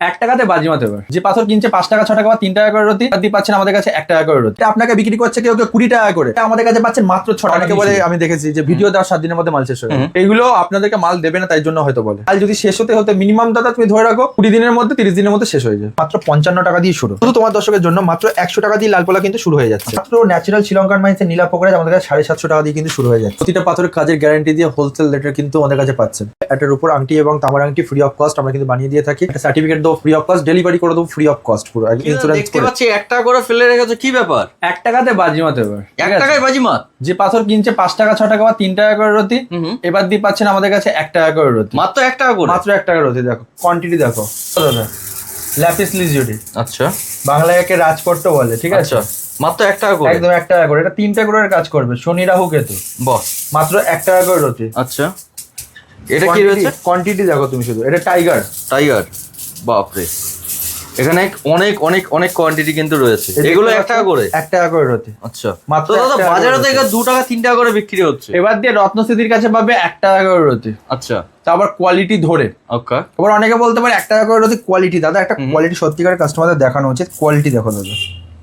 এক টাকাতে বাজিমাত এবার যে পাথর কিনছে পাঁচ টাকা ছ টাকা বা তিন টাকা করে রতি দিয়ে পাচ্ছেন আমাদের কাছে এক টাকা করে রতি। আপনাকে বিক্রি করছে কেউ কেউ কুড়ি টাকা করে। আমাদের কাছে পাচ্ছেন মাত্র ছ টাকা বলে আমি দেখেছি যে ভিডিও দেওয়ার সাত দিনের মধ্যে মাল শেষ হয়ে। এইগুলো আপনাদেরকে মাল দেবে না তাই জন্য হয়তো বলে। মাল যদি শেষ হতে হতে মিনিমাম দাদা তুমি ধরে রাখো কুড়ি দিনের মধ্যে তিরিশ দিনের মধ্যে শেষ হয়ে যায়। মাত্র পঞ্চান্ন টাকা দিয়ে শুরু। শুধু তোমার দর্শকের জন্য মাত্র একশো টাকা দিয়ে লালপোলা কিন্তু শুরু হয়ে যাচ্ছে। মাত্র ন্যাচারাল শ্রীলঙ্কার মাইন্সের নীলা পোকরাজ আমাদের কাছে সাড়ে সাতশো টাকা দিয়ে কিন্তু শুরু হয়ে যাচ্ছে। প্রতিটা পাথরের কাজের গ্যারান্টি দিয়ে হোলসেল রেটের কিন্তু আমাদের কাছে পাচ্ছেন। এটার উপর আংটি এবং তামার আংটি ফ্রি অফ কস্ট আমরা কিন্তু বানিয়ে দিয়ে থাকি। একটা সার্টিফিকেট দেবো ফ্রি অফ কস্ট ডেলিভারি করে দেবো ফ্রি অফ কস্ট পুরো ইন্স্যুরেন্স দেখতে করে। পাচ্ছি এক টাকা করে ফেলে রেখেছো কি ব্যাপার? এক টাকাতে বাজিমাত এবার এক টাকায় বাজিমাত? যে পাথর কিনছে পাঁচ টাকা ছ টাকা বা তিন টাকা করে রতি। এবার দিয়ে পাচ্ছেন আমাদের কাছে এক টাকা করে রতি। মাত্র এক টাকা করে? মাত্র এক টাকা রতি দেখো কোয়ান্টিটি দেখো। দাদা ল্যাপিস লিজিউডি আচ্ছা। বাংলায় একে রাজপট্ট বলে ঠিক আছে? আচ্ছা মাত্র এক টাকা করে? একদম এক টাকা করে এটা তিনটা করে কাজ করবে শনি রাহু কেতু। বাহ। মাত্র এক টাকা করে রতি। আচ্ছা। এটা কি রয়েছে? কোয়ান্টিটি দেখো তুমি শুধু এটা টাইগার টাইগার বাপরে। এখানে অনেক অনেক অনেক কোয়ান্টিটি কিন্তু রয়েছে। এগুলো এক টাকা করে? এক টাকা করে রতি আচ্ছা। মাত্র দাদা বাজারে এগুলো দু টাকা তিন টাকা করে বিক্রি হচ্ছে। এবার দিয়ে রত্নস্থিতির কাছে পাবে এক টাকা করে রতি আচ্ছা। তা আবার কোয়ালিটি ধরে। ওকে। এবার অনেকে বলতে পারে এক টাকা করে রতি কোয়ালিটি দাদা একটা কোয়ালিটি সত্যিকারের কাস্টমারদের দেখানো উচিত। কোয়ালিটি দেখো দাদা।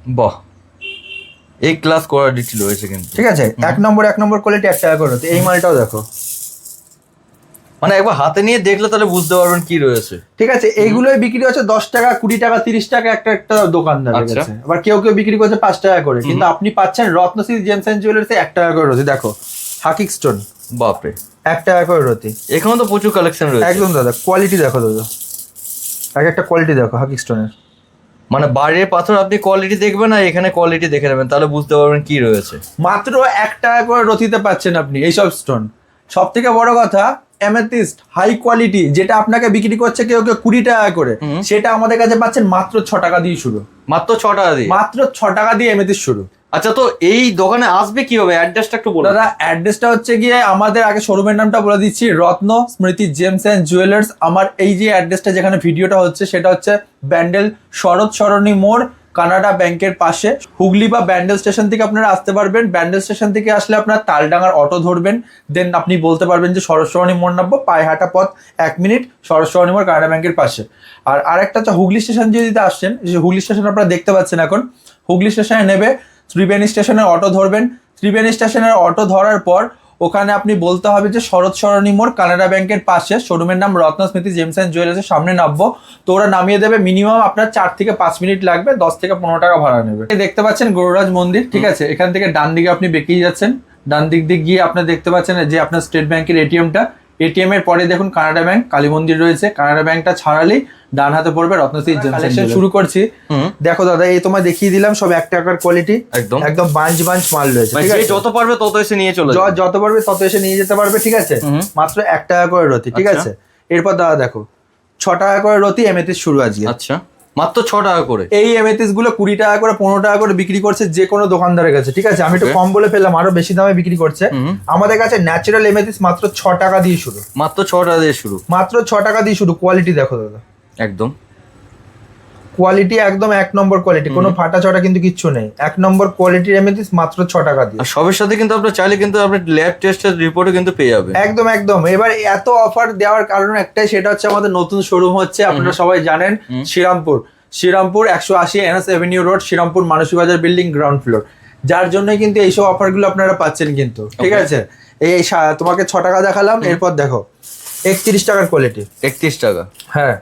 বাহ। এই ক্লাস কোয়ালিটি রয়েছে কিন্তু। ঠিক আছে? এক নম্বর এক নম্বর কোয়ালিটি এক টাকা করে রতি এই মালটাও দেখো। মানে একবার হাতে নিয়ে দেখলে তাহলে বুঝতে পারবেন কি রয়েছে। ঠিক আছে এইগুলোই বিক্রি হচ্ছে দশ টাকা কুড়ি টাকা তিরিশ টাকা একটা একটা দোকানদার আচ্ছা। কাছে আবার কেউ কেউ বিক্রি করছে পাঁচ টাকা করে। কিন্তু আপনি পাচ্ছেন রত্নশ্রী জেমস অ্যান্ড জুয়েলার্সে এক টাকা করে রতি। দেখো হাকিক স্টোন। বাপরে। এক টাকা করে রতি। এখানে তো প্রচুর কালেকশন রয়েছে। একদম দাদা কোয়ালিটি দেখো দাদা। এক একটা কোয়ালিটি দেখো হাকিক স্টোনের। মানে বাইরের পাথর আপনি কোয়ালিটি দেখবেন না এখানে কোয়ালিটি দেখে নেবেন তাহলে বুঝতে পারবেন কি রয়েছে। মাত্র এক টাকা করে রতিতে পাচ্ছেন আপনি এইসব স্টোন। সব থেকে বড় কথা অ্যামেথিস্ট হাই কোয়ালিটি যেটা আপনাকে বিক্রি করছে কেউ কেউ কুড়ি টাকা করে। সেটা আমাদের কাছে পাচ্ছেন মাত্র ছ টাকা দিয়ে শুরু। মাত্র ছ টাকা দিয়ে? মাত্র ছ টাকা দিয়ে এমেথিস্ট শুরু। আচ্ছা তো এই দোকানে আসবে কীভাবে? অ্যাড্রেসটা একটু বলুন। দাদা অ্যাড্রেসটা হচ্ছে গিয়ে আমাদের আগে শোরুমের নামটা বলে দিচ্ছি রত্ন স্মৃতি জেমস অ্যান্ড জুয়েলার্স। আমার এই যে অ্যাড্রেসটা যেখানে ভিডিওটা হচ্ছে সেটা হচ্ছে ব্যান্ডেল শরৎ সরণী মোড় কানাডা ব্যাংকের পাশে। হুগলি বা ব্যান্ডেল স্টেশন থেকে আপনারা আসতে পারবেন। ব্যান্ডেল স্টেশন থেকে আসলে আপনার তালডাঙ্গার অটো ধরবেন। দেন আপনি বলতে পারবেন যে শরৎ সরণী মোড় নামবো পায়ে হাঁটা পথ, এক মিনিট শরৎ সরণী মোড়, কানাডা ব্যাংকের পাশে। আর আরেকটা হচ্ছে হুগলি স্টেশন যদি আসছেন যে হুগলি স্টেশন আপনারা দেখতে পাচ্ছেন এখন, হুগলি স্টেশনে নেবে ত্রিবেণী স্টেশনের অটো ধরবেন। ত্রিবেণী স্টেশনের অটো ধরার পর ওখানে আপনি বলতে হবে যে শরৎ সরণী মোড় কানাডা ব্যাংকের পাশে। শোরুমের নাম রত্ন স্মৃতি জেমস অ্যান্ড জুয়েলার্সের সামনে নামবো। তো ওরা নামিয়ে দেবে মিনিমাম আপনার চার থেকে পাঁচ মিনিট লাগবে দশ থেকে পনেরো টাকা ভাড়া নেবে। দেখতে পাচ্ছেন গৌররাজ মন্দির ঠিক আছে? এখান থেকে ডান দিকে আপনি বেঁকিয়ে যাচ্ছেন। ডান দিক দিয়ে গিয়ে আপনি দেখতে পাচ্ছেন যে আপনার স্টেট ব্যাংকের এটিএমটা। এটিএম এর পরে দেখুন কানাডা ব্যাংক কালী মন্দির রয়েছে। কানাডা ব্যাংকটা ছাড়ালেই ডান হাতে পড়বে রত্নশ্রী জেমস শুরু করছি। দেখো দাদা এই তোমায় দেখিয়ে দিলাম সব এক টাকার কোয়ালিটি একদম। একদম বাঞ্চ বাঞ্চ মাল রয়েছে ঠিক আছে? যত পারবে তত এসে নিয়ে চলে যত পারবে তত এসে নিয়ে যেতে পারবে ঠিক আছে? মাত্র এক টাকা করে রতি ঠিক আচ্ছা। আছে? এরপর দাদা দেখো ছ টাকা করে রতি এমএতিস শুরু আজকে। আচ্ছা। মাত্র ছ টাকা করে। এই এমএতিসগুলো কুড়ি টাকা করে পনেরো টাকা করে বিক্রি করছে যে কোনো দোকানদারের কাছে ঠিক আছে? আমি একটু কম বলে ফেললাম আরও বেশি দামে বিক্রি করছে। আমাদের কাছে ন্যাচারাল এমএতিস মাত্র ছ টাকা দিয়ে শুরু। মাত্র ছ টাকা দিয়ে শুরু। মাত্র ছ টাকা দিয়ে শুরু কোয়ালিটি দেখো দাদা। একদম। কোয়ালিটি একদম এক নম্বর কোয়ালিটি কোনো ফাটা ছটা কিন্তু কিচ্ছু নেই। এক নম্বর কোয়ালিটির এমএতিস মাত্র ছ টাকা দিয়ে। আর সবের সাথে কিন্তু আপনার চাইলে কিন্তু আপনি ল্যাব টেস্টের রিপোর্টও কিন্তু পেয়ে যাবেন। একদম একদম। এবার এত অফার দেওয়ার কারণ একটাই সেটা হচ্ছে আমাদের নতুন শোরুম হচ্ছে আপনারা সবাই জানেন শ্রীরামপুর। শ্রীরামপুর একশো আশি NS avenue road Srirampur Mansi বাজার বিল্ডিং গ্রাউন্ড ফ্লোর যার জন্য কিন্তু এইসব অফারগুলো আপনারা পাচ্ছেন কিন্তু। ঠিক আছে? এই তোমাকে ছ টাকা দেখালাম এরপর দেখো। একত্রিশ টাকার কোয়ালিটি একত্রিশ টাকা। হ্যাঁ।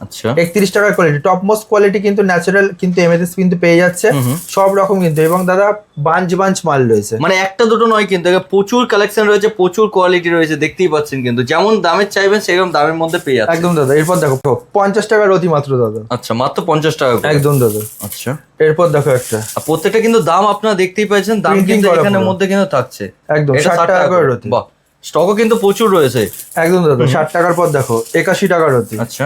আচ্ছা। একত্রিশ টাকার কোয়ালিটি টপ মোস্ট কোয়ালিটি কিন্তু ন্যাচারাল কিন্তু এমএস কিন্তু পেয়ে যাচ্ছে। সব রকম কিন্তু এবং দাদা বাঞ্চ বাঞ্চ মাল রয়েছে। মানে একটা দুটো নয় কিন্তু প্রচুর কালেকশন রয়েছে প্রচুর কোয়ালিটি রয়েছে দেখতেই পাচ্ছেন কিন্তু। যেমন দামের চাইবেন সেরকম দামের মধ্যে পেয়ে যাচ্ছে। একদম দাদা এরপর দেখো পঞ্চাশ টাকার অতি মাত্র দাদা। আচ্ছা মাত্র পঞ্চাশ টাকা একদম দাদা। আচ্ছা। এরপর দেখো একটা। আর প্রত্যেকটা কিন্তু দাম আপনারা দেখতেই পাচ্ছেন দাম কিন্তু এখানের মধ্যে কিন্তু থাকছে। একদম ষাট 60 টাকা করে রতি। বাহ স্টকও কিন্তু প্রচুর রয়েছে। একদম দাদা ষাট টাকার পর দেখো একাশি টাকার রতি। আচ্ছা।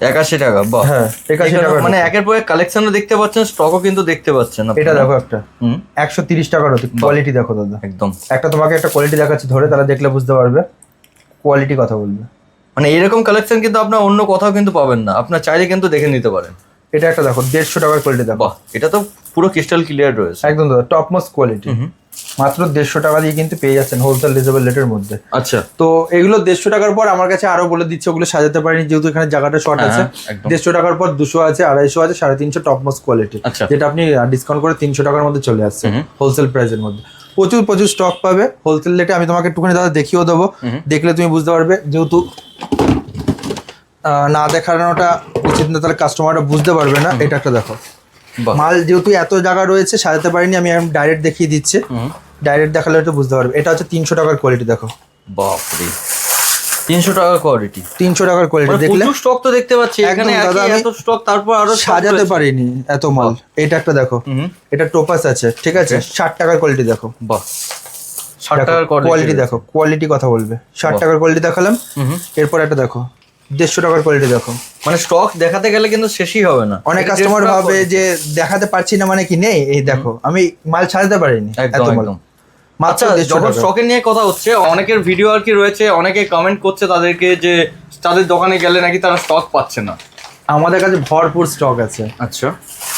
একাশি টাকা বাহ। হ্যাঁ একাশি টাকার মানে একের পর এক কালেকশনও দেখতে পাচ্ছেন স্টকও কিন্তু দেখতে পাচ্ছেন এটা দেখো একটা। একশো তিরিশ টাকার কোয়ালিটি দেখো দাদা। একদম। একটা তোমাকে একটা কোয়ালিটি দেখাচ্ছি ধরে তাহলে দেখলে বুঝতে পারবে। কোয়ালিটি কথা বলবে। মানে এরকম কালেকশন কিন্তু আপনার অন্য কোথাও কিন্তু পাবেন না। আপনার চাইলে কিন্তু দেখে নিতে পারেন। এটা একটা দেখো দেড়শো টাকার কোয়ালিটি দেখো। বাহ এটা তো পুরো ক্রিস্টাল ক্লিয়ার রয়েছে। একদম দাদা টপ মোস্ট কোয়ালিটি হুম। মাত্র দেড়শো টাকা দিয়ে কিন্তু পেয়ে যাচ্ছেন হোলসেল রিজনেবল রেটের মধ্যে। আচ্ছা। তো এগুলো দেড়শো টাকার পর আমার কাছে আরও বলে দিচ্ছে ওগুলো সাজাতে পারিনি যেহেতু এখানে জায়গাটা শর্ট হ্যাঁ, আছে। দেড়শো টাকার পর দুশো আছে আড়াইশো আছে সাড়ে তিনশো টপ মোস্ট কোয়ালিটি। যেটা আপনি ডিসকাউন্ট করে তিনশো টাকার মধ্যে চলে আসছে। হোলসেল প্রাইসের মধ্যে। প্রচুর প্রচুর স্টক পাবে। হোলসেল রেটে আমি তোমাকে একটুখানি দাদা দেখিয়েও দেবো। দেখলে তুমি বুঝতে পারবে যেহেতু না দেখানোটা উচিত না তাহলে কাস্টমাররা বুঝতে পারবে না। এটা একটা দেখো। মাল যেহেতু এত জায়গা রয়েছে সাজাতে পারিনি আমি ডাইরেক্ট দেখিয়ে দিচ্ছি। ডাইরেক্ট দেখালে এটা বুঝতে পারবে। এটা হচ্ছে তিনশো টাকার কোয়ালিটি দেখো। বাপরে। তিনশো টাকা কোয়ালিটি তিনশো টাকার কোয়ালিটি মানে দেখলে? স্টক তো দেখতে পাচ্ছি। এখানে দাদা, আমি স্টক তারপর আরও সাজাতে পারিনি এত মাল। এটা একটা দেখো। এটা টোপাস আছে ঠিক আছে? ষাট টাকার কোয়ালিটি দেখো। বাহ। ষাট টাকার কোয়ালিটি দেখো কোয়ালিটি কথা বলবে। ষাট টাকার কোয়ালিটি দেখালাম। হুম। এরপর একটা দেখো। দেড়শো টাকার কোয়ালিটি দেখো। মানে স্টক দেখাতে গেলে কিন্তু শেষই হবে না। অনেক কাস্টমার ভাবে যে দেখাতে পারছি না মানে কি নেই? এই দেখো আমি মাল সাজাতে পারিনি একদম আচ্ছা যখন স্টকের নিয়ে কথা হচ্ছে অনেকের ভিডিও আর কি রয়েছে অনেকে কমেন্ট করছে তাদেরকে যে তাদের দোকানে গেলে নাকি তারা স্টক পাচ্ছে না। আমাদের কাছে ভরপুর স্টক আছে। আচ্ছা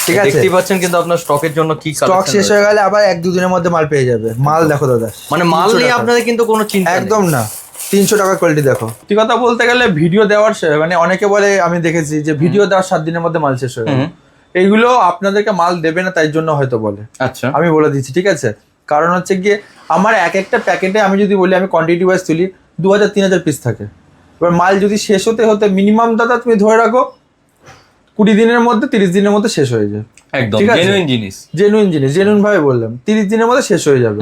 ঠিক আছে। দেখতেই পাচ্ছেন কিন্তু আপনার স্টকের জন্য কি স্টক শেষ হয়ে গেলে আবার এক দুদিনের মধ্যে মাল পেয়ে যাবে। মাল দেখো দাদা। মানে মাল নিয়ে আপনাদের কিন্তু কোনো চিন্তা একদম না। তিনশো টাকা কোয়ালিটি দেখো। সত্যি কথা বলতে গেলে ভিডিও দেওয়ার মানে অনেকে বলে আমি দেখেছি যে ভিডিও দেওয়ার সাত দিনের মধ্যে মাল শেষ হয়ে গেল। এইগুলো আপনাদেরকে মাল দেবে না তাই জন্য হয়তো বলে। আচ্ছা। আমি বলে দিচ্ছি ঠিক আছে? কারণ হচ্ছে গিয়ে আমার এক একটা প্যাকেটে আমি যদি বলি আমি কোয়ান্টিটি ওয়াইজ তুলি দু হাজার তিন হাজার পিস থাকে। এবার মাল যদি শেষ হতে হতে মিনিমাম দাদা তুমি ধরে রাখো কুড়ি দিনের মধ্যে তিরিশ দিনের মধ্যে শেষ হয়ে যায়। একদম। জেনুইন জিনিস। জেনুইন জিনিস জেনুইন ভাবে বললাম তিরিশ দিনের মধ্যে শেষ হয়ে যাবে।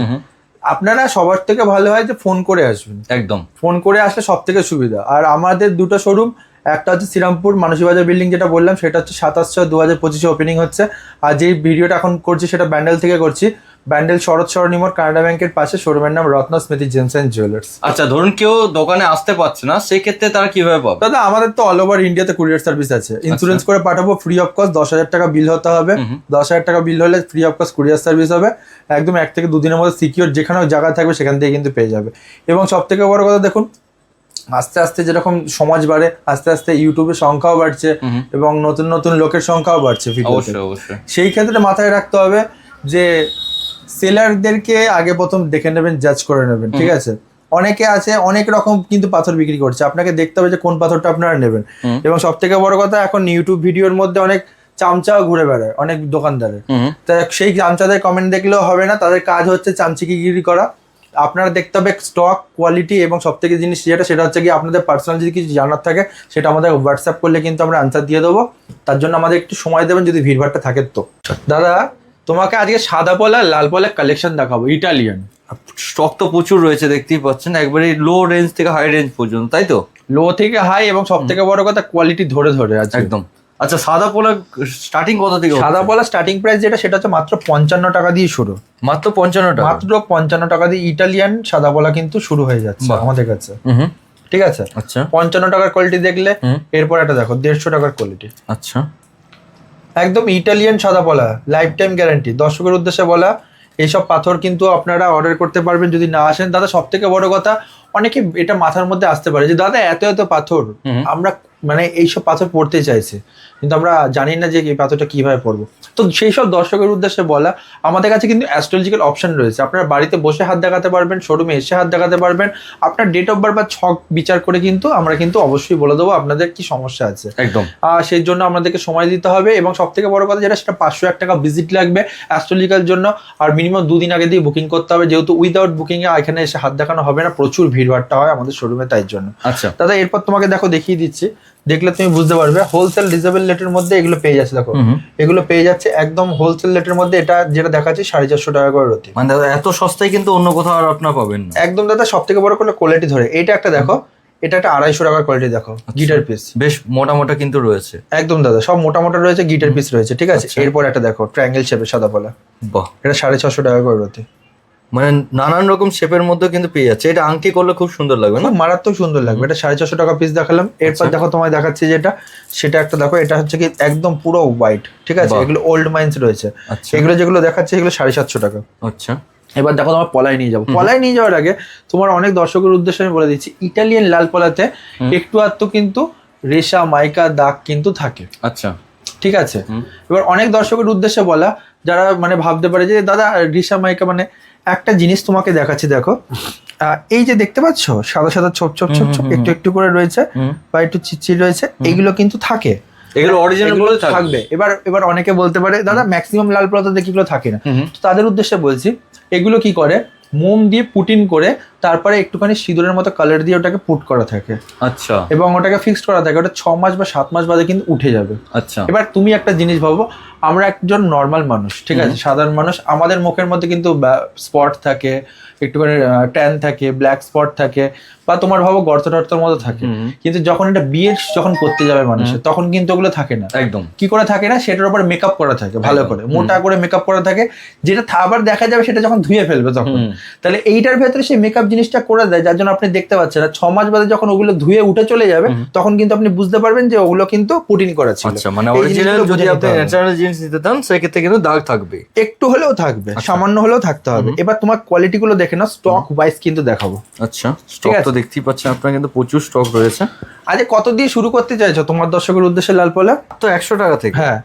আপনারা সবার থেকে ভালো হয় যে ফোন করে আসবেন। একদম। ফোন করে আসলে সব থেকে সুবিধা। আর আমাদের দুটো শোরুম একটা হচ্ছে শ্রীরামপুর মানসী বাজার বিল্ডিং যেটা বললাম সেটা হচ্ছে সাতাশ ছয় দু হাজার পঁচিশে ওপেনিং হচ্ছে। আর যেই ভিডিওটা এখন করছি সেটা ব্যান্ডেল থেকে করছি। ব্যান্ডেল শরৎ সরণিমোর কানাডা ব্যাংকের পাশে শোরুমের নাম Ratna Smriti gems and jewellers. আচ্ছা ধরুন কেউ দোকানে আসতে পারছে না সেক্ষেত্রে তারা কীভাবে পাবে? দাদা আমাদের তো অল ওভার ইন্ডিয়াতে কুরিয়ার সার্ভিস আছে। ইন্স্যুরেন্স করে পাঠাবো ফ্রি অফ কস্ট দশ হাজার টাকা বিল হতে হবে। দশ হাজার টাকা বিল হলে free of cost courier service হবে। একদম এক থেকে দুদিনের মধ্যে সিকিউর যেখানে জায়গা থাকবে সেখান থেকে কিন্তু পেয়ে যাবে। এবং সব থেকে বড় কথা দেখুন আস্তে আস্তে যেরকম সমাজ বাড়ে আস্তে আস্তে ইউটিউবের সংখ্যাও বাড়ছে। এবং নতুন নতুন লোকের সংখ্যাও বাড়ছে সেই ক্ষেত্রে মাথায় রাখতে হবে যে সেলারদেরকে আগে প্রথম দেখে নেবেন জাজ করে নেবেন ঠিক আছে? অনেকে আছে অনেক রকম কিন্তু পাথর বিক্রি করছে। আপনাকে দেখতে হবে যে কোন পাথরটা আপনারা নেবেন। এবং সব থেকে বড় কথা এখন ইউটিউব ভিডিওর মধ্যে অনেক চামচাও ঘুরে বেড়ায় অনেক দোকানদারের। তা সেই চামচাদের কমেন্ট দেখলেও হবে না তাদের কাজ হচ্ছে চামচিকিগিরি করা। আপনারা দেখতে হবে স্টক কোয়ালিটি এবং সব থেকে জিনিস যেটা সেটা হচ্ছে কি আপনাদের পার্সোনাল যদি কিছু জানার থাকে সেটা আমাদের হোয়াটসঅ্যাপ করলে কিন্তু আমরা আনসার দিয়ে দেবো। তার জন্য আমাদের একটু সময় দেবেন যদি ভিড়ভাড়টা থাকে তো। দাদা তোমাকে আজকে সাদা পলা লাল পলা কালেকশন দেখাবো ইটালিয়ান স্টক তো প্রচুর রয়েছে দেখতেই পাচ্ছেন। একবারে লো রেঞ্জ থেকে হাই রেঞ্জ পর্যন্ত তাই তো? লো থেকে হাই এবং সব থেকে বড় কথা কোয়ালিটি ধরে ধরে আছে। একদম। আচ্ছা সাদা পোলা স্টার্টিং কত থেকে সাদা পলা স্টার্টিং প্রাইস যেটা সেটা হচ্ছে মাত্র পঞ্চান্ন টাকা দিয়ে শুরু। মাত্র পঞ্চান্ন টাকা? মাত্র পঞ্চান্ন টাকা দিয়ে ইটালিয়ান সাদা পলা কিন্তু শুরু হয়ে যাচ্ছে আমাদের কাছে। ঠিক আছে? আচ্ছা। পঞ্চান্ন টাকার কোয়ালিটি দেখলে এরপর একটা দেখো দেড়শো টাকার কোয়ালিটি আচ্ছা। একদম ইটালিয়ান সাদা বলা লাইফ টাইম গ্যারান্টি দর্শকের উদ্দেশ্যে বলা এইসব পাথর কিন্তু আপনারা অর্ডার করতে পারবেন যদি না আসেন। দাদা সব থেকে বড় কথা অনেকে এটা মাথার মধ্যে আসতে পারে যে দাদা এত এত পাথর আমরা মানে এইসব পাথর পড়তে চাইছে। কিন্তু আমরা জানি না যে এই পাথরটা কীভাবে পড়ব। তো সেই সব দর্শকের উদ্দেশ্যে বলা আমাদের কাছে কিন্তু অ্যাস্ট্রোলজিক্যাল অপশন রয়েছে। আপনারা বাড়িতে বসে হাত দেখাতে পারবেন শোরুমে এসে হাত দেখাতে পারবেন। আপনার ডেট অফ বার্থ বা ছক বিচার করে কিন্তু আমরা কিন্তু অবশ্যই বলে দেবো আপনাদের কি সমস্যা আছে। একদম। আহ, সেই জন্য আমাদেরকে সময় দিতে হবে এবং সব থেকে বড় কথা যেটা সেটা পাঁচশো এক টাকা ভিজিট লাগবে অ্যাস্ট্রোলজিক্যাল জন্য। আর মিনিমাম দুদিন আগে দিয়ে বুকিং করতে হবে। যেহেতু উইদাউট বুকিং এ এখানে এসে হাত দেখানো হবে না প্রচুর ভিড়ভাড়টা হয় আমাদের শোরুমে তাই জন্য। আচ্ছা। দাদা এরপর তোমাকে দেখো দেখিয়ে দিচ্ছি। দেখলে তুমি বুঝতে পারবে হোলসেল রিজনেবল রেটের মধ্যে এগুলো পেয়ে যাচ্ছে দেখো। এগুলো পেয়ে যাচ্ছে একদম হোলসেল রেটের মধ্যে এটা যেটা দেখাচ্ছে সাড়ে চারশো টাকা করে রতি। মানে দাদা এত সস্তায় কিন্তু অন্য কোথাও আর আপনার পাবেন একদম দাদা সব থেকে বড় করে কোয়ালিটি ধরে। এটা একটা দেখো এটা একটা আড়াইশো টাকার কোয়ালিটি দেখো গিটার পিস বেশ মোটা মোটা কিন্তু রয়েছে। একদম দাদা সব মোটা মোটা রয়েছে গিটার পিস রয়েছে ঠিক আছে? আচ্ছা। এরপর একটা দেখো ট্রায়াঙ্গেল শেপের সাদা পলা বাহ। এটা সাড়ে ছশো টাকা করে রতি। মানে নানান রকম শেপের মধ্যে কিন্তু পেয়ে যাচ্ছে। এটা আংটি করলে খুব সুন্দর লাগবে না? মারাত্মক সুন্দর লাগবে। এটা সাড়ে ছশো টাকা পিস দেখালাম। এরপর আচ্ছা। দেখো তোমায় দেখাচ্ছি যেটা। সেটা একটা দেখো এটা হচ্ছে কি একদম পুরো হোয়াইট ঠিক আছে? এগুলো ওল্ড মাইন্স রয়েছে। আচ্ছা। এগুলো যেগুলো দেখাচ্ছে এগুলো সাড়ে সাতশো টাকা। আচ্ছা। এবার দেখো তোমার পলায় নিয়ে যাব। পলায় নিয়ে যাওয়ার আগে তোমার অনেক দর্শকের উদ্দেশ্যে আমি বলে দিচ্ছি ইটালিয়ান লাল পলাতে একটু আধটু কিন্তু রেশা মাইকা দাগ কিন্তু থাকে। আচ্ছা। ঠিক আছে? এবার অনেক দর্শকের উদ্দেশ্যে বলা যারা মানে ভাবতে পারে যে দাদা রিসা মাইকা মানে একটা জিনিস তোমাকে দেখাচ্ছি দেখো। এই যে দেখতে পাচ্ছ সাদা সাদা ছোপ ছোপ ছোপ ছোপ একটু একটু করে রয়েছে বা একটু চিচির রয়েছে এগুলো কিন্তু থাকে। এগুলো অরিজিনাল এগুলো থাকবে। এবার এবার অনেকে বলতে পারে দাদা ম্যাক্সিমাম লাল পদার্থ দেখি এগুলো থাকে না। তো তাদের উদ্দেশ্যে বলছি এগুলো কি করে? মোম দিয়ে পুটিন করে তারপরে একটুখানি সিঁদুরের মতো কালার দিয়ে ওটাকে পুট করা থাকে। আচ্ছা। এবং ওটাকে ফিক্সড করা থাকে। ওটা ছ মাস বা সাত মাস বাদে কিন্তু উঠে যাবে। আচ্ছা। এবার তুমি একটা জিনিস ভাবো আমরা একজন নর্মাল মানুষ ঠিক আছে? সাধারণ মানুষ। আমাদের মুখের মধ্যে কিন্তু স্পট থাকে একটুখানি ট্যান থাকে ব্ল্যাক স্পট থাকে বা তোমার ভাবো গর্ত টর্তর মতো থাকে। কিন্তু যখন এটা বিয়ে যখন করতে যাবে মানুষের তখন কিন্তু ওগুলো থাকে না। একদম। কি করে থাকে না? সেটার উপর মেকআপ করা থাকে ভালো করে। মোটা করে মেকআপ করা থাকে যেটা আবার দেখা যাবে সেটা যখন ধুয়ে ফেলবে তখন। তাহলে এইটার ভেতরে সেই মেকআপ জিনিসটা করে দেয় যার জন্য আপনি দেখতে পাচ্ছেন আর ছ মাস বাদে যখন ওগুলো ধুয়ে উঠে চলে যাবে তখন কিন্তু আপনি বুঝতে পারবেন যে ওগুলো কিন্তু পুটিন করা ছিল। আচ্ছা মানে অরিজিনাল যদি আপনি ন্যাচারাল জিনিস দিতে চান সেক্ষেত্রে কিন্তু দাগ থাকবে একটু হলেও থাকবে আচ্ছা। সামান্য হলেও থাকতে হবে। এবার তোমার কোয়ালিটি গুলো দেখে নাও স্টক ওয়াইজ কিন্তু দেখাবো। আচ্ছা স্টক। তো দেখতেই পাচ্ছেন আপনার কিন্তু প্রচুর স্টক রয়েছে। আজ কত দিয়ে শুরু করতে চাইছো? তোমার দর্শকের উদ্দেশ্যে লাল পোলা? তো একশো টাকা থেকে। হ্যাঁ।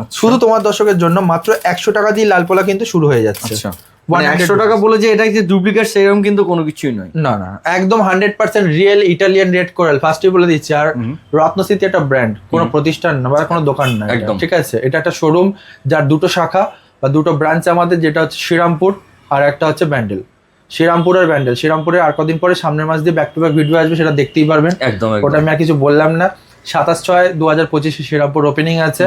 আচ্ছা। শুধু তোমার দর্শকের জন্য মাত্র একশো টাকা দিয়ে লাল পোলা কিন্তু শুরু হয়ে যাচ্ছে। আচ্ছা। 100 একশো টাকা বলে যে এটা যে ডুপ্লিকেট সেরকম কিন্তু কোনো কিছুই নয়। না না। একদম hundred percent real Italian red coral ফার্স্টে বলে দিচ্ছি আর রত্নস্মৃতি একটা ব্র্যান্ড কোনো প্রতিষ্ঠান না বা কোনো দোকান না। একদম। ঠিক আছে? এটা একটা শোরুম যার দুটো শাখা বা দুটো ব্রাঞ্চ আমাদের যেটা হচ্ছে শ্রীরামপুর আর একটা হচ্ছে ব্যান্ডেল। শ্রীরামপুর আর ব্যান্ডেল। শ্রীরামপুরে আর কদিন পরে সামনের মাস দিয়ে ব্যাক টু ব্যাক ভিডিও আসবে সেটা দেখতেই পারবেন। একদম ওটা আমি আর কিছু বললাম না। সাতাশ ছয় দু হাজার পঁচিশে শ্রীরামপুর ওপেনিং আছে।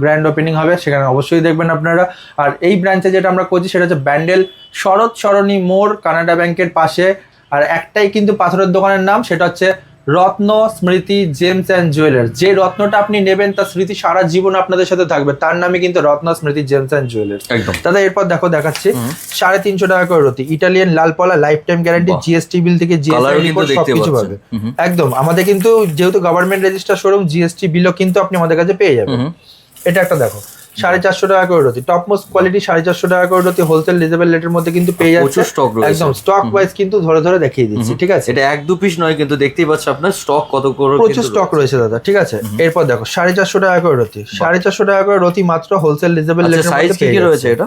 গ্র্যান্ড ওপেনিং হবে সেখানে অবশ্যই দেখবেন আপনারা। আর এই ব্রাঞ্চে যেটা আমরা করছি সেটা হচ্ছে ব্যান্ডেল শরৎ সরণী মোড় কানাডা ব্যাংকের পাশে। আর একটাই কিন্তু পাথরের দোকানের নাম সেটা হচ্ছে রত্ন স্মৃতি জেমস অ্যান্ড জুয়েলার্স। যে রত্নটা আপনি নেবেন তার স্মৃতি সারা জীবন আপনাদের সাথে থাকবে। তার নামে কিন্তু রত্ন স্মৃতি জেমস অ্যান্ড জুয়েলার্স। একদম। দাদা এরপর দেখো দেখাচ্ছি। সাড়ে তিনশো টাকা করে রতি। Italian লালপলা life time guarantee. GST bill থেকে জিএসটি সবকিছু পাবে। একদম। আমাদের কিন্তু যেহেতু গভর্নমেন্ট রেজিস্টার শোরুম জিএসটি বিলও কিন্তু আপনি আমাদের কাছে পেয়ে যাবেন। এটা একটা দেখো সাড়ে চারশো টাকা করে রতি টপ মোস্ট কোয়ালিটি সাড়ে চারশো টাকা করে রতি হোলসেল রিজনেবল রেটের মধ্যে কিন্তু পেয়ে যাচ্ছে। রয়েছে। একদম স্টক ওয়াইজ কিন্তু ধরে ধরে দেখিয়ে দিচ্ছি ঠিক আছে? এটা এক দু পিস নয় কিন্তু দেখতেই পাচ্ছেন আপনার স্টক কত করে প্রচুর স্টক রয়েছে। দাদা ঠিক আছে? এরপর দেখো সাড়ে চারশো টাকা করে রতি সাড়ে চারশো টাকা করে রতি মাত্র হোলসেল রিজনেবল রেটের সাইজ মধ্যে কি রয়েছে এটা?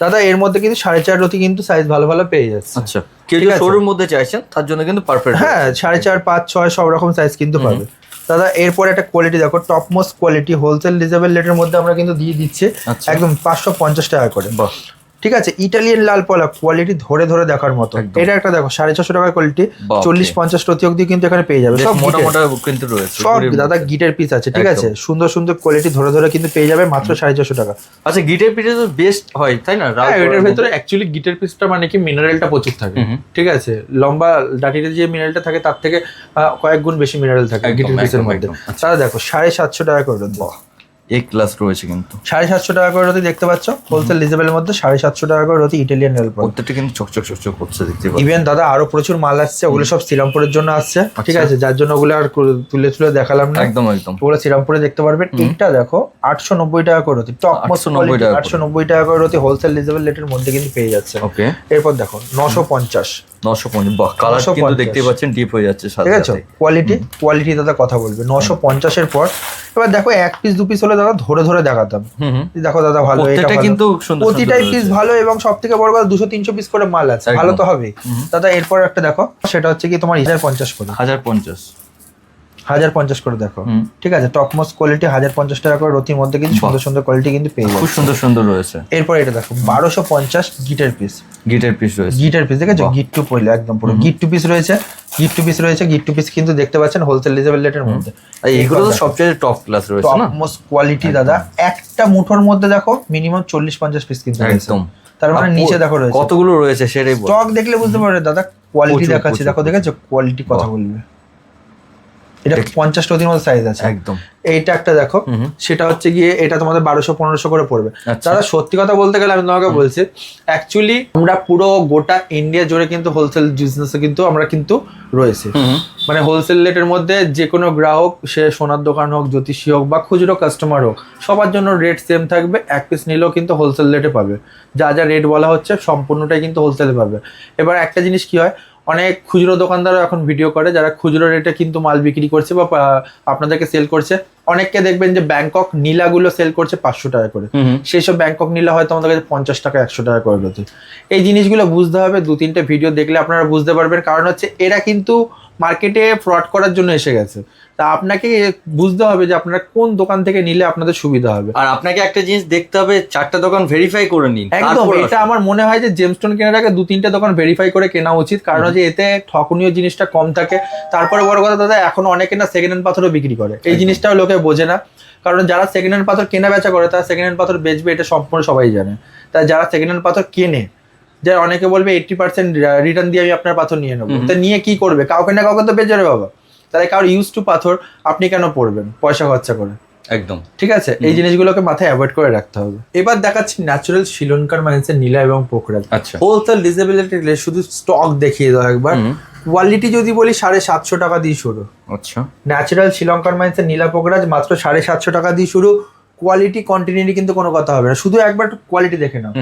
দাদা এর মধ্যে কিন্তু সাড়ে চার রতি কিন্তু সাইজ ভালো ভালো পেয়ে যাচ্ছে। আচ্ছা কেউ। শোরুম মধ্যে চাইছেন তার জন্য কিন্তু পারফেক্ট হ্যাঁ সাড়ে চার পাঁচ ছয় সব রকম সাইজ কিন্তু পাবে। দাদা এরপর একটা কোয়ালিটি দেখো টপ মোস্ট কোয়ালিটি হোলসেল রিজার্ভেল রেটের মধ্যে আমরা কিন্তু দিয়ে দিচ্ছি আচ্ছা। একদম পাঁচশো পঞ্চাশ টাকা করে ঠিক আছে? ইটালিয়ান লাল পলা কোয়ালিটি ধরে ধরে দেখার মতো। এটা একটা দেখো সাড়ে ছশো টাকার কোয়ালিটি চল্লিশ পঞ্চাশ প্রতি অব্দি কিন্তু এখানে পেয়ে যাবে। সব মোটা মোটা কিন্তু রয়েছে সব দাদা। গিটের পিস আছে ঠিক আছে? সুন্দর সুন্দর কোয়ালিটি ধরে ধরে কিন্তু পেয়ে যাবে মাত্র সাড়ে ছশো টাকা। আচ্ছা গিটের পিঠে তো বেস্ট হয় তাই না? হ্যাঁ এটার ভেতরে অ্যাকচুয়ালি গিটার পিসটা মানে কি মিনারেলটা প্রচুর থাকে। ঠিক আছে? লম্বা ডাটিতে যে মিনারেলটা থাকে তার থেকে কয়েক গুণ বেশি মিনারেল থাকে গিটার পিসের মধ্যে। তাহলে দেখো সাড়ে সাতশো টাকা করে দেবো। এ ক্লাস রয়েছে কিন্তু। সাড়ে সাতশো টাকা করে রতি দেখতে পাচ্ছ। হোলসেল রিজনেবলের মধ্যে সাড়ে সাতশো টাকা করে রতি ইটালিয়ান রেল প্রত্যেকটা কিন্তু চকচক চকচক করছে দেখতে পাচ্ছি। ইভেন দাদা আরও প্রচুর মাল আসছে ওগুলো সব শ্রীরামপুরের জন্য আসছে। ঠিক আচ্ছা। আছে যার জন্য ওগুলো আর তুলে তুলে দেখালাম না। একদম একদম। ওগুলো শ্রীরামপুরে দেখতে পারবেন এইটা দেখো আটশো নব্বই টাকা করে রতি। টপ মোস্ট 890 টাকা আটশো নব্বই টাকা করে রতি হোলসেল রিজনেবল রেটের মধ্যে কিন্তু পেয়ে যাচ্ছে। ওকে এরপর দেখো নশো পঞ্চাশ। নশো পঞ্চাশ বাহ কালার 950 কিন্তু দেখতে পাচ্ছেন ডিপ হয়ে যাচ্ছে ঠিক আছে? কোয়ালিটি কোয়ালিটি দাদা কথা বলবে। নশো পঞ্চাশের পর এবার দেখো এক পিস দু পিস হলে দাদা ধরে ধরে দেখাতাম। দেখো দাদা ভালো এটা কিন্তু প্রতিটাই পিস ভালো এবং সব থেকে বড় কথা দুশো তিনশো পিস করে মাল আছে। ভালো তো হবে। দাদা এরপর একটা দেখো সেটা হচ্ছে কি তোমার হাজার পঞ্চাশ করে। হাজার পঞ্চাশ। হাজার পঞ্চাশ করে দেখো। ঠিক আছে? টপ মোস্ট কোয়ালিটি হাজার পঞ্চাশ টাকা করে রতির মধ্যে কিন্তু সুন্দর সুন্দর কোয়ালিটি কিন্তু পেয়ে খুব সুন্দর সুন্দর রয়েছে। এরপর এটা দেখো বারোশো পঞ্চাশ গিটার পিস গিটের পিস রয়েছে। গিটার পিস দেখেছ? গিট টু পড়লে একদম পুরো। গিট টু পিস রয়েছে। গিট টু পিস রয়েছে। গিট টু পিস কিন্তু দেখতে পাচ্ছেন হোলসেল রিজনেবল রেটের মধ্যে। আর এইগুলো তো সবচেয়ে টপ ক্লাস রয়েছে টপ মোস্ট কোয়ালিটি দাদা। একটা মুঠোর মধ্যে দেখো মিনিমাম চল্লিশ পঞ্চাশ পিস কিন্তু একদম। তার মানে নিচে দেখো রয়েছে। কতগুলো রয়েছে সেটাই স্টক দেখলে বুঝতে পারবে দাদা। কোয়ালিটি দেখাচ্ছে। দেখো দেখেছ? কোয়ালিটি কথা বলবে। এটা পঞ্চাশ রতির মতো সাইজ আছে। একদম। এইটা একটা দেখো। সেটা হচ্ছে গিয়ে এটা তোমাদের বারোশো পনেরোশো করে পড়বে। আচ্ছা। দাদা সত্যি কথা বলতে গেলে আমি তোমাকে বলছি অ্যাকচুয়ালি আমরা পুরো গোটা ইন্ডিয়া জুড়ে কিন্তু হোলসেল বিজনেসে কিন্তু আমরা কিন্তু রয়েছে। মানে হোলসেল রেটের মধ্যে যে কোনো গ্রাহক সে সোনার দোকান হোক জ্যোতিষী হোক বা খুচরো কাস্টমার হোক সবার জন্য রেট সেম থাকবে এক পিস নিলেও কিন্তু হোলসেল রেটে পাবে। যা যা রেট বলা হচ্ছে সম্পূর্ণটাই কিন্তু হোলসেলে পাবে। এবার একটা জিনিস কি হয় অনেক খুচরো দোকানদারও এখন ভিডিও করে যারা খুচরো রেটে কিন্তু মাল বিক্রি করছে বা আপনাদেরকে সেল করছে। অনেককে দেখবেন যে ব্যাংকক নীলাগুলো সেল করছে পাঁচশো টাকা করে। সেই সব ব্যাংকক নীলা হয়তো আমাদের কাছে পঞ্চাশ টাকা একশো টাকা করে রয়েছে। এই জিনিসগুলো বুঝতে হবে দু তিনটে ভিডিও দেখলে আপনারা বুঝতে পারবেন। কারণ হচ্ছে এরা কিন্তু মার্কেটে ফ্রড করার জন্য এসে গেছে। তা আপনাকে বুঝতে হবে যে আপনারা কোন দোকান থেকে নিলে আপনাদের সুবিধা হবে। আর আপনাকে একটা জিনিস দেখতে হবে চারটা দোকান ভেরিফাই করে নিন একদম এটা আমার মনে হয় যে জেমস্টোন কেনার আগে দু তিনটে দোকান ভেরিফাই করে কেনা উচিত কারণ যে এতে ঠকনীয় জিনিসটা কম থাকে। তারপরে বড় কথা দাদা এখন অনেকে না সেকেন্ড হ্যান্ড পাথরও বিক্রি করে। এই জিনিসটাও লোকে বোঝে না। কারণ যারা সেকেন্ড হ্যান্ড পাথর কেনা বেচা করে তারা সেকেন্ড হ্যান্ড পাথর বেচবে এটা সম্পূর্ণ সবাই জানে। তাই যারা সেকেন্ড হ্যান্ড পাথর কেনে যারা অনেকে বলবে এইটটি পার্সেন্ট রিটার্ন দিয়ে আমি আপনার পাথর নিয়ে নেব। তা নিয়ে কি করবে? কাউকে না কাউকে তো বেচে বাবা। তাহলে কারোর ইউজ টু পাথর আপনি কেন পড়বেন? পয়সা খরচা করে। একদম। ঠিক আছে? এই জিনিসগুলোকে মাথায় অ্যাভয়েড করে রাখতে হবে। এবার দেখাচ্ছি ন্যাচারাল শ্রীলঙ্কার মাইন্সের নীলা এবং পোখরাজ। আচ্ছা। হোলসেল ডিসেবিলিটি শুধু স্টক দেখিয়ে দাও একবার। কোয়ালিটি যদি বলি সাড়ে সাতশো টাকা দিয়ে শুরু। আচ্ছা। ন্যাচারাল শ্রীলঙ্কার মাইন্সের নীলা পোখরাজ মাত্র সাড়ে সাতশো টাকা দিয়ে শুরু। কোয়ালিটি কন্টিনিউটি কিন্তু কোনো কথা হবে না। শুধু একবার কোয়ালিটি দেখে নাও।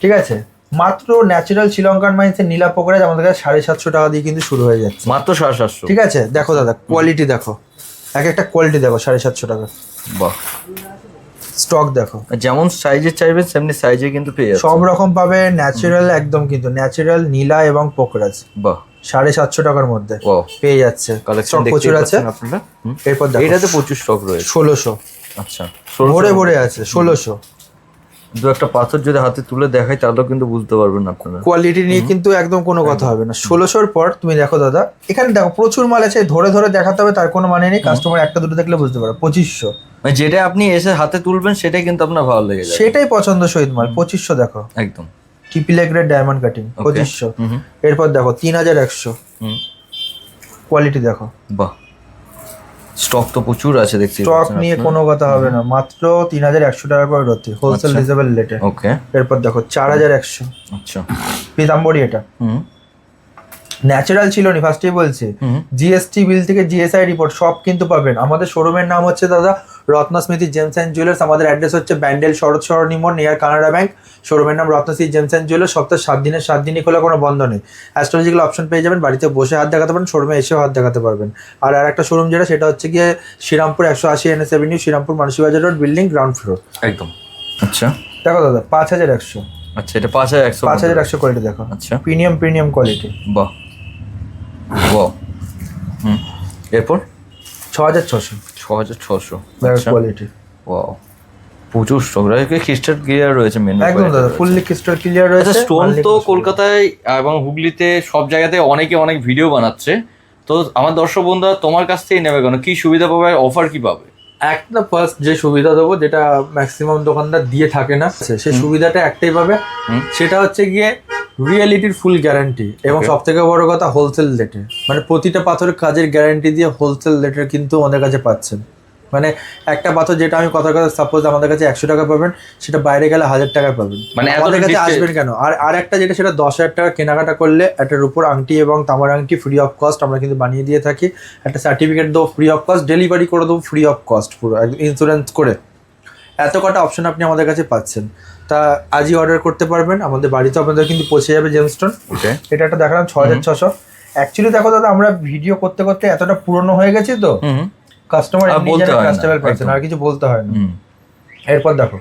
ঠিক আছে? মাত্র ন্যাচারাল শ্রীলঙ্কার মাইন্সের নীলা পোখরাজ আমাদের কাছে সাড়ে সাতশো টাকা দিয়ে কিন্তু শুরু হয়ে যাচ্ছে। মাত্র সাড়ে সাতশো। ঠিক আছে? দেখো দাদা কোয়ালিটি দেখো। এক একটা কোয়ালিটি দেখো সাড়ে সাতশো টাকা। বাহ। স্টক দেখো। যেমন সাইজে চাইবেন সেমনি সাইজে কিন্তু পেয়ে যাচ্ছে সব রকম পাবে ন্যাচারাল একদম কিন্তু ন্যাচারাল নীলা এবং পোকরাজ বাহ। সাড়ে সাতশো টাকার মধ্যে. পেয়ে যাচ্ছে। কালেকশন প্রচুর আছে। আপনারা। এরপর এটাতে প্রচুর স্টক রয়েছে। ষোলোশো। আচ্ছা ভরে ভরে আছে ষোলোশো। দু একটা পাথর যদি হাতে তুলে দেখাই তাহলেও কিন্তু বুঝতে পারবেন আপনারা। কোয়ালিটি নিয়ে কিন্তু একদম কোনো কথা হবে না। ষোলোশোর পর তুমি দেখো দাদা এখানে দেখো প্রচুর মাল আছে ধরে ধরে দেখাতে হবে তার কোনো মানে নেই। কাস্টমার একটা দুটো দেখলে বুঝতে পারো পঁচিশশো। মানে যেটা আপনি এসে হাতে তুলবেন সেটাই কিন্তু আপনার ভালো লেগে যাবে। সেটাই পছন্দ শহীদ মাল পঁচিশশো দেখো। একদম। ট্রিপল গ্রেড ডায়মন্ড কাটিং পঁচিশশো। এরপর দেখো তিন হাজার একশো। হুম। কোয়ালিটি দেখো। বাহ। স্টক তো প্রচুর আছে দেখছি স্টক নিয়ে কোনো কথা হবে না। মাত্র তিন হাজার একশো টাকা করে রতি হোলসেল রিজেবল লেটে রেটে ওকে এরপর দেখো চার হাজার একশো। আচ্ছা। পিতাম্বরী এটা। হুম। ন্যাচারাল ছিল নি ফার্স্টেই বলছি। জিএসটি বিল থেকে জিএসআই রিপোর্ট সব কিন্তু পাবেন। আমাদের শোরুমের নাম হচ্ছে দাদা রত্নস্মৃতি জেমস অ্যান্ড জুয়েলার্স আমাদের অ্যাড্রেস হচ্ছে ব্যান্ডেল শরৎ সরণী মোড় নিয়ার কানাডা ব্যাংক শোরুমের নাম রত্নশ্রী জেমস অ্যান্ড জুয়েলার্স সপ্তাহে সাত দিনের সাত দিনই খোলা কোনো বন্ধ নেই। অ্যাস্ট্রোলজিক্যাল অপশন পেয়ে যাবেন বাড়িতে বসে হাত দেখাতে পারেন শোরুমে এসেও হাত দেখাতে পারবেন। আর আর একটা শোরুম যেটা সেটা হচ্ছে গিয়ে শ্রীরামপুর একশো আশি N S avenue Serampore Manasibazar road building ground floor একদম। আচ্ছা। দেখো দাদা পাঁচ হাজার একশো। আচ্ছা এটা পাঁচ হাজার একশো। পাঁচ হাজার একশো কোয়ালিটি দেখো। আচ্ছা। প্রিমিয়াম প্রিমিয়াম কোয়ালিটি বাহ। বাহ হুম। এরপর? ছ হাজার ছশো। ছ হাজার ছশো আচ্ছা। কোয়ালিটি ওয়াও প্রচুর স্টক রয়েছে খ্রিস্টান গিয়ার রয়েছে মেন একদম দাদা ফুললি ক্রিস্টাল ক্লিয়ার রয়েছে। আচ্ছা স্টোন তো কলকাতায় এবং হুগলিতে সব জায়গাতে অনেকে অনেক ভিডিও বানাচ্ছে। তো আমার দর্শক বন্ধুরা তোমার কাছ থেকে নেবে কেন? কি সুবিধা পাবে? অফার কি পাবে? একটা ফার্স্ট যে সুবিধা দেবো যেটা ম্যাক্সিমাম দোকানদার দিয়ে থাকে না সেই সুবিধাটা একটাই পাবে। সেটা হচ্ছে গিয়ে রিয়েলিটির ফুল গ্যারান্টি এবং সব থেকে বড় কথা হোলসেল রেটে মানে প্রতিটা পাথরের কাজের গ্যারান্টি দিয়ে হোলসেল রেটের কিন্তু আমাদের কাছে পাচ্ছেন। মানে একটা পাথর যেটা আমি কথা কথা সাপোজ আমাদের কাছে একশো টাকা পাবেন সেটা বাইরে গেলে হাজার টাকা পাবেন। মানে আমাদের কাছে আসবেন কেন? আর আর একটা যেটা সেটা দশ হাজার টাকা কেনাকাটা করলে একটার উপর আংটি এবং তামার আংটি ফ্রি অফ কস্ট আমরা কিন্তু বানিয়ে দিয়ে থাকি। একটা সার্টিফিকেট দেবো ফ্রি অফ কস্ট ডেলিভারি করে দেবো ফ্রি অফ কস্ট পুরো ইন্স্যুরেন্স করে। এত কটা অপশন আপনি আমাদের কাছে পাচ্ছেন। তা আজই অর্ডার করতে পারবেন। আমাদের বাড়িতে আপনাদের কিন্তু পৌঁছে যাবে জেমস্টোন এটা একটা দেখালাম ছ হাজার ছশো। অ্যাকচুয়ালি দেখো দাদা আমরা ভিডিও করতে করতে এতটা পুরনো হয়ে গেছি তো। কাস্টমার কাস্টমার পাচ্ছেন আর কিছু বলতে হয় না। এরপর দেখো।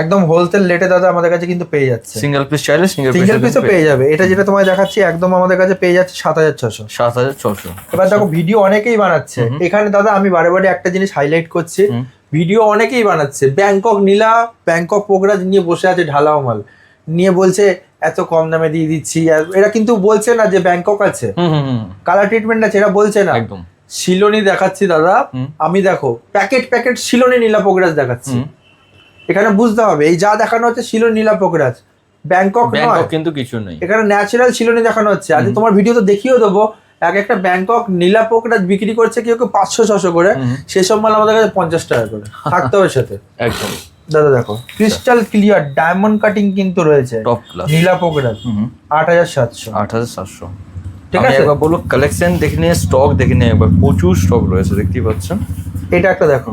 একদম হোলসেল রেটে দাদা আমাদের কাছে কিন্তু পেয়ে যাচ্ছে। সিঙ্গেল পিস চাইলে সিঙ্গেল সিঙ্গেল পিসও পেয়ে যাবে। এটা যেটা তোমায় দেখাচ্ছি একদম আমাদের কাছে পেয়ে যাচ্ছে সাত হাজার ছশো। সাত হাজার ছশো। এবার দেখো ভিডিও অনেকেই বানাচ্ছে। এখানে দাদা আমি বারে বারে একটা জিনিস হাইলাইট করছি। ভিডিও অনেকেই বানাচ্ছে। ব্যাংকক নীলা ব্যাংকক পোগরাজ নিয়ে বসে আছে ঢালাও মাল। নিয়ে বলছে এত কম দামে দিয়ে দিচ্ছি। এরা কিন্তু বলছে না যে ব্যাংকক আছে। কালার ট্রিটমেন্ট আছে এরা বলছে না। একদম। শিলনি দেখাচ্ছি দাদা। আমি দেখো প্যাকেট প্যাকেট শিলনি নীলা পোগরাজ দেখাচ্ছি। এখানে বুঝতে হবে এই যা দেখানো হচ্ছে শিলনি নীলা পোগরাজ। ব্যাংকক নয়। কিন্তু কিছু নেই। এখানে ন্যাচারাল শিলনি দেখানো হচ্ছে। আজ তোমার ভিডিও তো দেখিয়েও দেবো। এক একটা ব্যাংকক নীলা পোকরাজ বিক্রি করছে কেউ কেউ পাঁচশো ছশো করে। সেসব মাল আমাদের কাছে পঞ্চাশ টাকা করে। থাকতে হবে সাথে একদম। দাদা দেখো ক্রিস্টাল ক্লিয়ার ডায়মন্ড কাটিং কিন্তু রয়েছে। টপ ক্লাস নীলা পোকরাজ হুম আট হাজার সাতশো। আট হাজার সাতশো। ঠিক আছে? একবার বলো কালেকশন দেখে নিয়ে স্টক দেখে নিয়ে একবার প্রচুর স্টক রয়েছে দেখতেই পাচ্ছেন। এটা একটা দেখো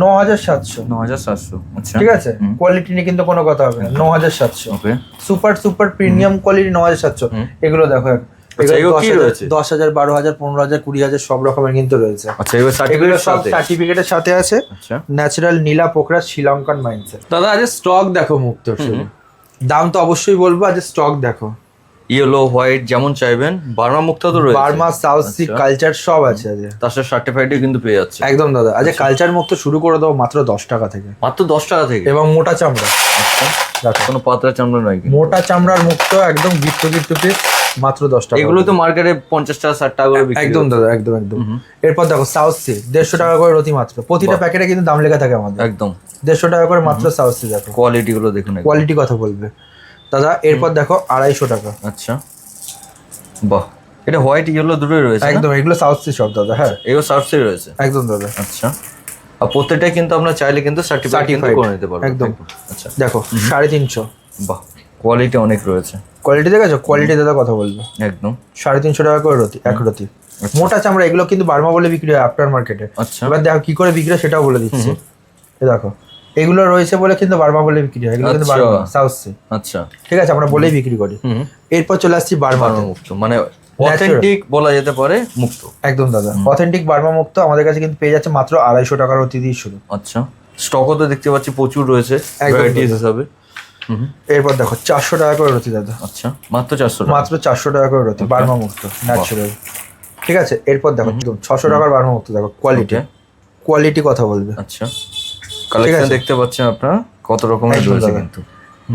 ন হাজার সাতশো। ন হাজার সাতশো আচ্ছা। ঠিক আছে? কোয়ালিটি নিয়ে কিন্তু কোনো কথা হবে না ন হাজার সাতশো। Okay super super premium quality ন হাজার সাতশো। এগুলো দেখো আচ্ছা? দশ হাজার বারো হাজার পনেরো হাজার কুড়ি হাজার সব রকমের কিন্তু রয়েছে। আচ্ছা এগুলো সব সার্টিফিকেটের সাথে আছে। আচ্ছা। ন্যাচারাল নীলা পোখরা শ্রীলঙ্কান মাইন্ডসেট দাদা আজ স্টক দেখো মুক্ত দাম তো অবশ্যই বলব আজ স্টক দেখো। ইয়েলো হোয়াইট যেমন চাইবেন বার্মা মুক্তা তো রয়েছে। বার্মা সাউথ সি আচ্ছা। কালচার সব আছে আজ। তার সাথে সার্টিফাইডও কিন্তু পেয়ে যাচ্ছে। একদম দাদা আজ আচ্ছা। কালচার মুক্ত শুরু করে দাও মাত্র দশ টাকা থেকে। মাত্র দশ টাকা থেকে? এবং মোটা চামড়া। আচ্ছা। কোনো পাতলা চামড়া নয় মোটা চামড়ার মুক্ত একদম গিট্টু গিট্টু পিস মাত্র দশ টাকা এগুলো তো মার্কেটে পঞ্চাশ টাকা ষাট টাকা করে একদম দাদা একদম একদম। এরপর দেখো সাউথ সি দেড়শো টাকা করে রতি মাত্র। প্রতিটা প্যাকেটে কিন্তু দাম লেখা থাকে আমাদের। একদম। দেড়শো টাকা করে মাত্র সাউথ সি দেখো। কোয়ালিটি গুলো দেখুন কোয়ালিটি কথা বলবে। দাদা এরপর দেখো আড়াইশো টাকা। আচ্ছা। বাহ। এটা হোয়াইট ইয়েলো দুটোই রয়েছে একদম এগুলো সাউথ সি সব দাদা হ্যাঁ। এগুলো সার্ভসে রয়েছে? একদম দাদা। আচ্ছা। আর প্রত্যেকটাই কিন্তু আপনার চাইলে কিন্তু সার্টিফিকেট করে নিতে পারবেন একদম। আচ্ছা। দেখো সাড়ে তিনশো। বাহ। কোয়ালিটি অনেক রয়েছে। কোয়ালিটি দেখেছ? কোয়ালিটি দাদা কথা বলবে। একদম। সাড়ে তিনশো টাকা করে রতি এক রতি। মোটা চামড়া এগুলো কিন্তু বার্মা বলে বিক্রি হয় আফটার মার্কেটে আচ্ছা। এবার দেখো কি করে বিক্রি হয় সেটাও বলে দিচ্ছি। দেখো এগুলো রয়েছে বলে কিন্তু বার্মা বলে বিক্রি হয়। এগুলো কিন্তু আচ্ছা। বার্মা সাউথ সি আচ্ছা। ঠিক আছে আমরা বলেই বিক্রি করি। এরপর চলে আসছি বার্মা মুক্ত মানে অথেন্টিক বলা যেতে পারে মুক্ত। একদম দাদা। অথেন্টিক বার্মা মুক্ত আমাদের কাছে কিন্তু পেয়ে যাচ্ছে মাত্র আড়াইশো টাকার অতি দিয়ে শুরু। আচ্ছা। স্টকও তো দেখতে পাচ্ছি প্রচুর রয়েছে ভ্যারাইটিস হিসাবে। এরপর দেখো চারশো টাকা করে রতি দাদা। আচ্ছা মাত্র চারশো মাত্র চারশো টাকা করে রতি বার্মা মুক্ত ন্যাচুরাল ঠিক আছে এরপর দেখো একদম ছশো টাকার বার্মা মুক্ত দেখো কোয়ালিটি কোয়ালিটি কথা বলবে। আচ্ছা। কালেকশন আছে। দেখতে পাচ্ছেন আপনার? কত রকমের রয়েছে কিন্তু।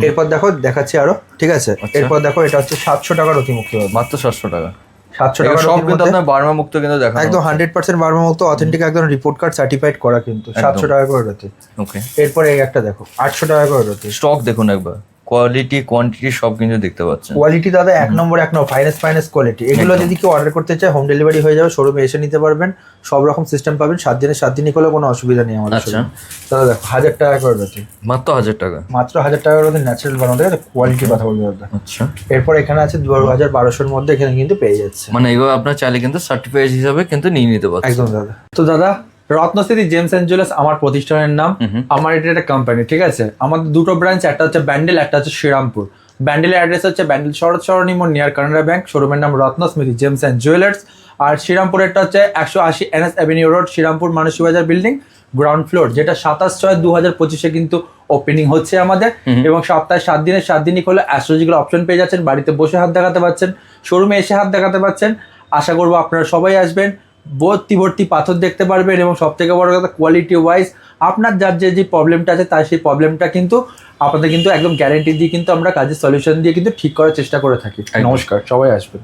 এরপর দেখো দেখাচ্ছি আরও ঠিক আছে? আচ্ছা। এরপর দেখো এটা হচ্ছে সাতশো টাকার অতিমুক্ত মাত্র সাতশো টাকা। সাতশো টাকা সব কিন্তু আপনার বার্মা মুক্ত কিন্তু দেখা একদম হান্ড্রেড পার্সেন্ট বার্মা মুক্ত অথেন্টিক একদম রিপোর্ট কার্ড সার্টিফাইড করা কিন্তু। সাতশো টাকা করে রতি ওকে এরপরে এই একটা দেখো আটশো টাকা করে রতি স্টক দেখুন একবার। কোয়ালিটি কোয়ান্টিটি সব কিন্তু দেখতে পাচ্ছেন। কোয়ালিটি দাদা এক নম্বর এক নম্বর ফাইনেস্ট ফাইনেস্ট কোয়ালিটি এগুলো। যদি কেউ অর্ডার করতে চায় হোম ডেলিভারি হয়ে যাবে শোরুমে এসে নিতে পারবেন। সব রকম সিস্টেম পাবেন। সাত দিনের সাত দিনই করলে কোনো অসুবিধা নেই আমাদের আচ্ছা। দাদা দেখো হাজার টাকা করে রয়েছে মাত্র হাজার টাকা? মাত্র হাজার টাকার মধ্যে ন্যাচারাল বানানো ঠিক আছে কোয়ালিটি কথা বলবে দাদা। আচ্ছা। এরপর এখানে আছে দু হাজার বারোশোর মধ্যে এখানে কিন্তু পেয়ে যাচ্ছে। মানে এগুলো আপনার চাইলে কিন্তু সার্টিফাইড হিসাবে কিন্তু নিয়ে নিতে পারছেন। একদম দাদা। তো দাদা রত্নস্থিতি জেমস অ্যান্ড জুয়েলার্স আমার প্রতিষ্ঠানের নাম। আমার এটা একটা কোম্পানি ঠিক আছে? আমাদের দুটো ব্রাঞ্চ একটা হচ্ছে ব্যান্ডেল একটা হচ্ছে শ্রীরামপুর ব্যান্ডেলের অ্যাড্রেস হচ্ছে ব্যান্ডেল শরৎ সরণী মোড় নিয়ার কানাডা ব্যাংক শোরুমের নাম Ratna Ratnasmriti gems and jewellers আর শ্রীরামপুরেরটা হচ্ছে একশো আশি NS avenue road Serampore Manasi Bazar building ground floor যেটা সাতাশ ছয় দু হাজার পঁচিশে কিন্তু ওপেনিং হচ্ছে আমাদের। এবং সপ্তাহে সাত দিনের সাত দিনই করলে অ্যাস্ট্রোলজিক্যাল অপশন পেয়ে যাচ্ছেন বাড়িতে বসে হাত দেখাতে পাচ্ছেন শোরুমে এসে হাত দেখাতে পাচ্ছেন। আশা করব আপনারা সবাই আসবেন। ভর্তি ভর্তি পাথর দেখতে পারবেন এবং সব থেকে বড় কথা কোয়ালিটি ওয়াইজ আপনার যার যে যে প্রবলেমটা আছে তার সেই প্রবলেমটা কিন্তু আপনাদের কিন্তু একদম গ্যারেন্টি দিয়ে কিন্তু আমরা কাজের সলিউশন দিয়ে কিন্তু ঠিক করার চেষ্টা করে থাকি। নমস্কার সবাই আসবেন।